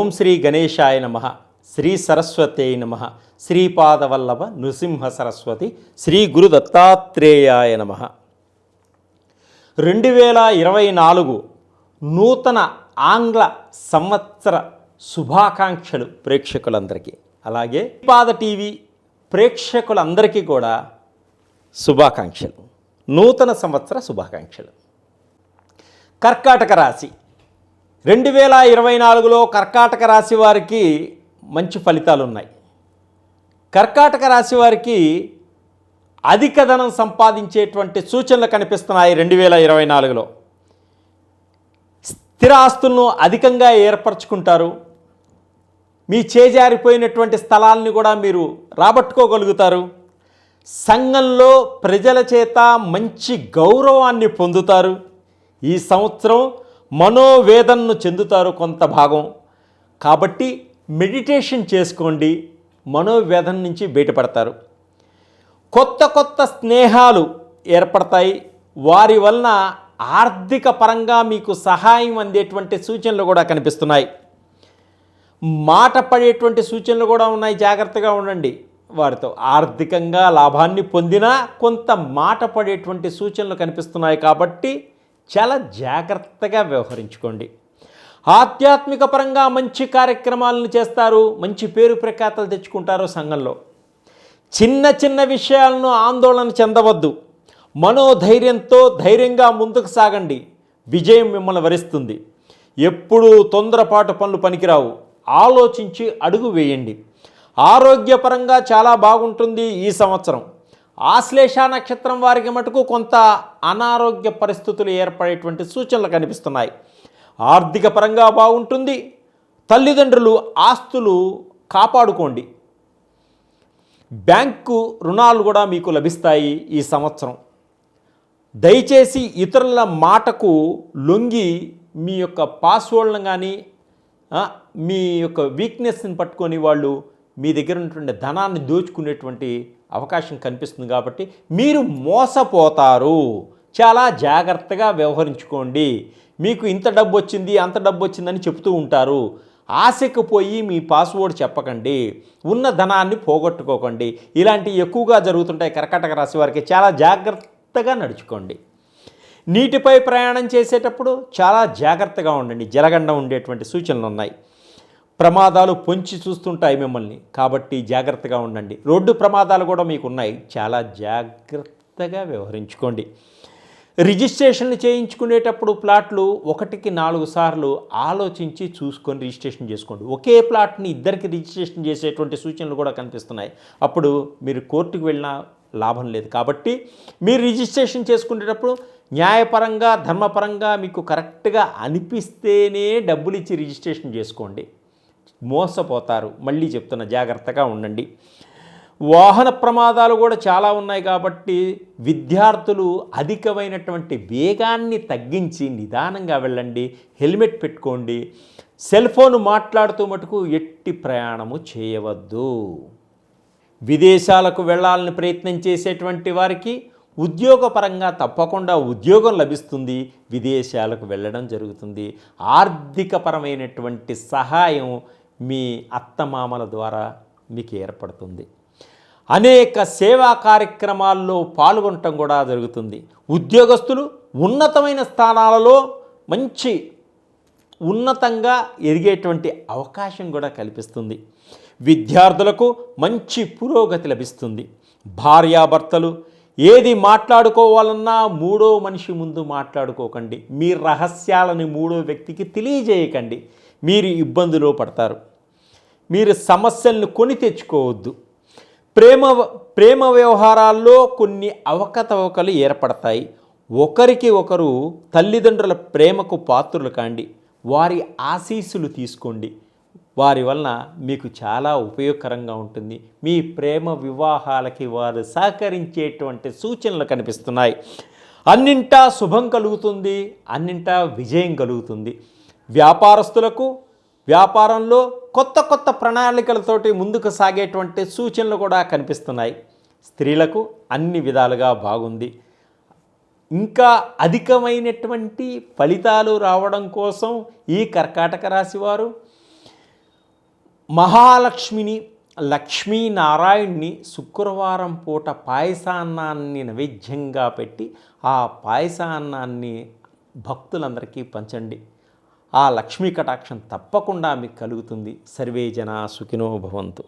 ఓం శ్రీ గణేశాయ నమ శ్రీ సరస్వతే నమ శ్రీపాదవల్లభ నృసింహ సరస్వతి శ్రీ గురు దత్తాత్రేయాయ నమ. రెండు వేల ఇరవై నాలుగు నూతన ఆంగ్ల సంవత్సర శుభాకాంక్షలు ప్రేక్షకులందరికీ. అలాగే పాద టీవీ ప్రేక్షకులందరికీ కూడా శుభాకాంక్షలు. నూతన సంవత్సర శుభాకాంక్షలు. కర్కాటక రాశి. రెండు వేల ఇరవై నాలుగులో కర్కాటక రాశి వారికి మంచి ఫలితాలు ఉన్నాయి కర్కాటక రాశి వారికి అధిక ధనం సంపాదించేటువంటి సూచనలు కనిపిస్తున్నాయి రెండు వేల ఇరవై నాలుగులో. స్థిర ఆస్తులను అధికంగా ఏర్పరచుకుంటారు. మీ చేజారిపోయినటువంటి స్థలాల్ని కూడా మీరు రాబట్టుకోగలుగుతారు. సంఘంలో ప్రజల చేత మంచి గౌరవాన్ని పొందుతారు. ఈ సంవత్సరం మనోవేదనను చెందుతారు కొంత భాగం. కాబట్టి మెడిటేషన్ చేసుకోండి మనోవేదన నుంచి బయటపడతారు. కొత్త కొత్త స్నేహాలు ఏర్పడతాయి. వారి వలన ఆర్థిక పరంగా మీకు సహాయం అందేటువంటి సూచనలు కూడా కనిపిస్తున్నాయి. మాట పడేటువంటి సూచనలు కూడా ఉన్నాయి జాగ్రత్తగా ఉండండి వారితో. ఆర్థికంగా లాభాన్ని పొందినా కొంత మాట పడేటువంటి సూచనలు కనిపిస్తున్నాయి కాబట్టి చాలా జాగ్రత్తగా వ్యవహరించుకోండి. ఆధ్యాత్మిక పరంగా మంచి కార్యక్రమాలను చేస్తారు మంచి పేరు ప్రఖ్యాతలు తెచ్చుకుంటారు సంఘంలో. చిన్న చిన్న విషయాలను ఆందోళన చెందవద్దు. మనోధైర్యంతో ధైర్యంగా ముందుకు సాగండి. విజయం మిమ్మల్ని వరిస్తుంది. ఎప్పుడూ తొందరపాటు పనులు పనికిరావు. ఆలోచించి అడుగు వేయండి. ఆరోగ్యపరంగా చాలా బాగుంటుంది ఈ సంవత్సరం. ఆశ్లేష నక్షత్రం వారికి మటుకు కొంత అనారోగ్య పరిస్థితులు ఏర్పడేటువంటి సూచనలు కనిపిస్తున్నాయి. ఆర్థిక పరంగా బాగుంటుంది. తల్లిదండ్రులు ఆస్తులు కాపాడుకోండి. బ్యాంకు రుణాలు కూడా మీకు లభిస్తాయి ఈ సంవత్సరం. దయచేసి ఇతరుల మాటకు లొంగి మీ యొక్క పాస్వర్డ్లను కానీ మీ యొక్క వీక్నెస్ని పట్టుకొని వాళ్ళు మీ దగ్గర ఉన్నటువంటి ధనాన్ని దోచుకునేటువంటి అవకాశం కనిపిస్తుంది కాబట్టి మీరు మోసపోతారు. చాలా జాగ్రత్తగా వ్యవహరించుకోండి. మీకు ఇంత డబ్బు వచ్చింది అంత డబ్బు వచ్చిందని చెప్తూ ఉంటారు. ఆశకు పోయి మీ పాస్వర్డ్ చెప్పకండి. ఉన్న ధనాన్ని పోగొట్టుకోకండి. ఇలాంటివి ఎక్కువగా జరుగుతుంటాయి కర్కాటక రాశి వారికి చాలా జాగ్రత్తగా నడుచుకోండి. నీటిపై ప్రయాణం చేసేటప్పుడు చాలా జాగ్రత్తగా ఉండండి. జలగండం ఉండేటువంటి సూచనలు ఉన్నాయి. ప్రమాదాలు పొంచి చూస్తుంటాయి మిమ్మల్ని. కాబట్టి జాగ్రత్తగా ఉండండి. రోడ్డు ప్రమాదాలు కూడా మీకు ఉన్నాయి చాలా జాగ్రత్తగా వ్యవహరించుకోండి. రిజిస్ట్రేషన్లు చేయించుకునేటప్పుడు ప్లాట్లు ఒకటికి నాలుగు సార్లు ఆలోచించి చూసుకొని రిజిస్ట్రేషన్ చేసుకోండి. ఒకే ప్లాట్ని ఇద్దరికి రిజిస్ట్రేషన్ చేసేటువంటి సూచనలు కూడా కనిపిస్తున్నాయి. అప్పుడు మీరు కోర్టుకు వెళ్ళినా లాభం లేదు. కాబట్టి మీరు రిజిస్ట్రేషన్ చేసుకునేటప్పుడు న్యాయపరంగా ధర్మపరంగా మీకు కరెక్ట్గా అనిపిస్తేనే డబ్బులు ఇచ్చి రిజిస్ట్రేషన్ చేసుకోండి. మోసపోతారు. మళ్ళీ చెప్తున్న జాగ్రత్తగా ఉండండి. వాహన ప్రమాదాలు కూడా చాలా ఉన్నాయి కాబట్టి విద్యార్థులు అధికమైనటువంటి వేగాన్ని తగ్గించి నిదానంగా వెళ్ళండి. హెల్మెట్ పెట్టుకోండి. సెల్ ఫోన్ మాట్లాడుతూ మటుకు ఎట్టి ప్రయాణము చేయవద్దు. విదేశాలకు వెళ్ళాలని ప్రయత్నం చేసేటువంటి వారికి ఉద్యోగపరంగా తప్పకుండా ఉద్యోగం లభిస్తుంది. విదేశాలకు వెళ్ళడం జరుగుతుంది. ఆర్థికపరమైనటువంటి సహాయం మీ అత్తమామల ద్వారా మీకు ఏర్పడుతుంది. అనేక సేవా కార్యక్రమాల్లో పాల్గొనటం కూడా జరుగుతుంది. ఉద్యోగస్తులు ఉన్నతమైన స్థానాలలో మంచి ఉన్నతంగా ఎదిగేటువంటి అవకాశం కూడా కల్పిస్తుంది. విద్యార్థులకు మంచి పురోగతి లభిస్తుంది. భార్యాభర్తలు ఏది మాట్లాడుకోవాలన్నా మూడో మనిషి ముందు మాట్లాడుకోకండి. మీ రహస్యాలని మూడో వ్యక్తికి తెలియజేయకండి. మీరు ఇబ్బందులో పడతారు. మీరు సమస్యలను కొని తెచ్చుకోవద్దు. ప్రేమ ప్రేమ వ్యవహారాల్లో కొన్ని అవకతవకలు ఏర్పడతాయి. ఒకరికి ఒకరు తల్లిదండ్రుల ప్రేమకు పాత్రులు కాండి. వారి ఆశీస్సులు తీసుకోండి. వారి వలన మీకు చాలా ఉపయోగకరంగా ఉంటుంది. మీ ప్రేమ వివాహాలకి వారు సహకరించేటువంటి సూచనలు కనిపిస్తున్నాయి. అన్నింటా శుభం కలుగుతుంది అన్నింటా విజయం కలుగుతుంది. వ్యాపారస్తులకు వ్యాపారంలో కొత్త కొత్త ప్రణాళికలతోటి ముందుకు సాగేటువంటి సూచనలు కూడా కనిపిస్తున్నాయి. స్త్రీలకు అన్ని విధాలుగా బాగుంది. ఇంకా అధికమైనటువంటి ఫలితాలు రావడం కోసం ఈ కర్కాటక రాశివారు మహాలక్ష్మిని లక్ష్మీనారాయణ్ణి శుక్రవారం పూట పాయసాన్నాన్ని నైవేద్యంగా పెట్టి ఆ పాయసాన్నాన్ని భక్తులందరికీ పంచండి. ఆ లక్ష్మీ కటాక్షం తప్పకుండా మీకు కలుగుతుంది. సర్వే జనా సుఖినో భవంతు.